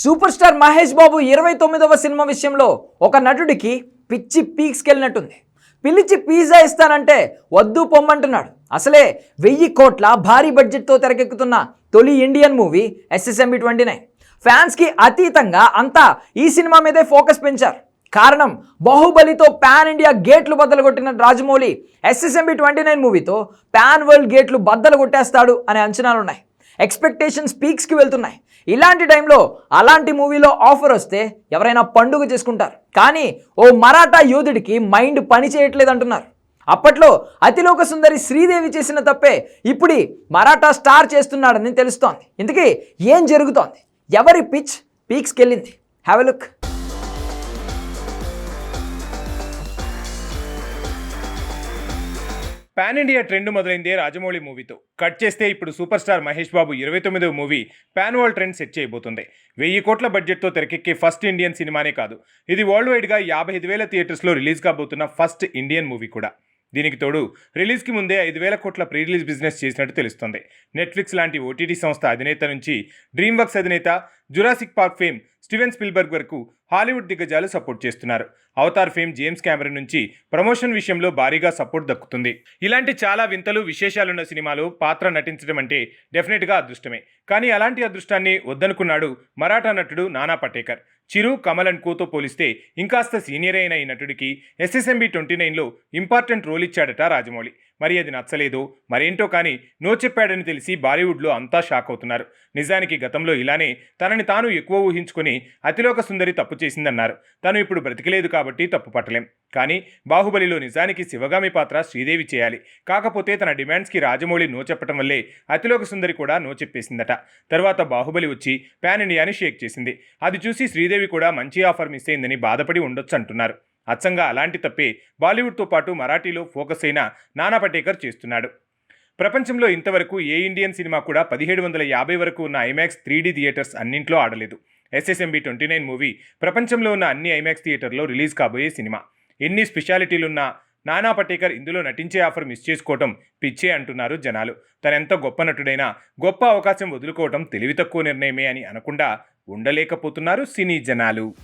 Super star Mahesh Babu ఇరవై తొమ్మిదవ cinema విషయంలో ఒక నటుడికి పిచ్చి పీక్స్కి వెళ్ళినట్టుంది పిలిచి పిజ్జా ఇస్తానంటే వద్దు పొమ్మంటున్నాడు. అసలే వెయ్యి కోట్ల భారీ బడ్జెట్తో తెరకెక్కుతున్న తొలి Indian movie SSMB twenty nine. ఫ్యాన్స్కి అతీతంగా అంతా ఈ సినిమా మీదే ఫోకస్ పెంచారు. కారణం బాహుబలితో పాన్ ఇండియా గేట్లు బద్దలు కొట్టిన రాజమౌళి ఎస్ఎస్ఎంబి ట్వంటీ నైన్ మూవీతో పాన్ వరల్డ్ గేట్లు బద్దలు కొట్టేస్తాడు అనే అంచనాలున్నాయి. ఎక్స్పెక్టేషన్ పీక్స్కి వెళ్తున్నాయి. ఇలాంటి టైంలో అలాంటి మూవీలో ఆఫర్ వస్తే ఎవరైనా పండుగ చేసుకుంటారు. కానీ ఓ మరాఠా యోధుడికి మైండ్ పని చేయట్లేదు అంటున్నారు అప్పట్లో అతిలోక సుందరి శ్రీదేవి చేసిన తప్పే ఇప్పుడు మరాఠా స్టార్ చేస్తున్నాడని తెలుస్తోంది. ఇంతకీ ఏం జరుగుతోంది? ఎవరి పిచ్ పీక్స్కి వెళ్ళింది? Have a look pan India trend మొదలైందే Rajamouli మూవీతో. కట్ చేస్తే ఇప్పుడు సూపర్ స్టార్ మహేష్ బాబు ఇరవై తొమ్మిదవ movie pan world trend set చేయబోతుంది. వెయ్యి కోట్ల బడ్జెట్తో తెరకెక్కే ఫస్ట్ ఇండియన్ సినిమానే కాదు. ఇది వరల్డ్ వైడ్గా యాభై ఐదు వేల థియేటర్స్లో రిలీజ్ కాబోతున్న ఫస్ట్ ఇండియన్ మూవీ కూడా. దీనికి తోడు రిలీజ్కి ముందే ఐదు వేల కోట్ల ప్రీ రిలీజ్ బిజినెస్ చేసినట్టు తెలుస్తోంది. నెట్ఫ్లిక్స్ లాంటి ఓటీటీ సంస్థ అధినేత నుంచి డ్రీమ్ వర్క్స్ అధినేత Jurassic Park fame Steven Spielberg వరకు హాలీవుడ్ దిగ్గజాలు సపోర్ట్ చేస్తున్నారు. అవతార్ ఫేమ్ జేమ్స్ కెమెరా నుంచి ప్రమోషన్ విషయంలో భారీగా సపోర్ట్ దక్కుతుంది. ఇలాంటి చాలా వింతలు విశేషాలున్న సినిమాలో పాత్ర నటించడం అంటే డెఫినెట్గా అదృష్టమే. కానీ అలాంటి అదృష్టాన్ని వద్దనుకున్నాడు మరాఠా నటుడు నానా పటేకర్. చిరు కమల్ అండ్ కోతో పోలిస్తే ఇంకాస్త సీనియర్ అయిన ఈ నటుడికి ఎస్ఎస్ఎంబి ట్వంటీ నైన్లో ఇంపార్టెంట్ రోల్ ఇచ్చాడట రాజమౌళి. మరి అది నచ్చలేదు. మరేంటో కానీ నో చెప్పాడని తెలిసి బాలీవుడ్లో అంతా షాక్ అవుతున్నారు. నిజానికి గతంలో ఇలానే తనని తాను ఎక్కువ ఊహించుకుని అతిలోక సుందరి తప్పు చేసిందన్నారు. తను ఇప్పుడు బ్రతికలేదు కాబట్టి తప్పు పట్టలేం. కానీ బాహుబలిలో నిజానికి శివగామి పాత్ర శ్రీదేవి చేయాలి. కాకపోతే తన డిమాండ్స్కి రాజమౌళి నో చెప్పడం వల్లే అతిలోక సుందరి కూడా నో చెప్పేసిందట. తర్వాత బాహుబలి వచ్చి పాన్ ఇండియాని షేక్ చేసింది. అది చూసి శ్రీదేవి కూడా మంచి ఆఫర్ మిస్ అయిందని బాధపడి ఉండొచ్చు అంటున్నారు. అచ్చంగా అలాంటి తప్పే బాలీవుడ్తో పాటు మరాఠీలో ఫోకస్ అయిన నానా పటేకర్ చేస్తున్నాడు. ప్రపంచంలో ఇంతవరకు ఏ ఇండియన్ సినిమా కూడా పదిహేడు వందల యాభై వరకు ఉన్న ఐమాక్స్ త్రీడీ థియేటర్స్ అన్నింట్లో ఆడలేదు. ఎస్ఎస్ఎంబి ట్వంటీ నైన్ మూవీ ప్రపంచంలో ఉన్న అన్ని ఐమాక్స్ థియేటర్లో రిలీజ్ కాబోయే సినిమా. ఎన్ని స్పెషాలిటీలున్నా నానా పటేకర్ ఇందులో నటించే ఆఫర్ మిస్ చేసుకోవటం పిచ్చే అంటున్నారు జనాలు. తనెంత గొప్ప నటుడైనా గొప్ప అవకాశం వదులుకోవటం తెలివి తక్కువ నిర్ణయమే అని అనకుండా ఉండలేకపోతున్నారు సినీ జనాలు.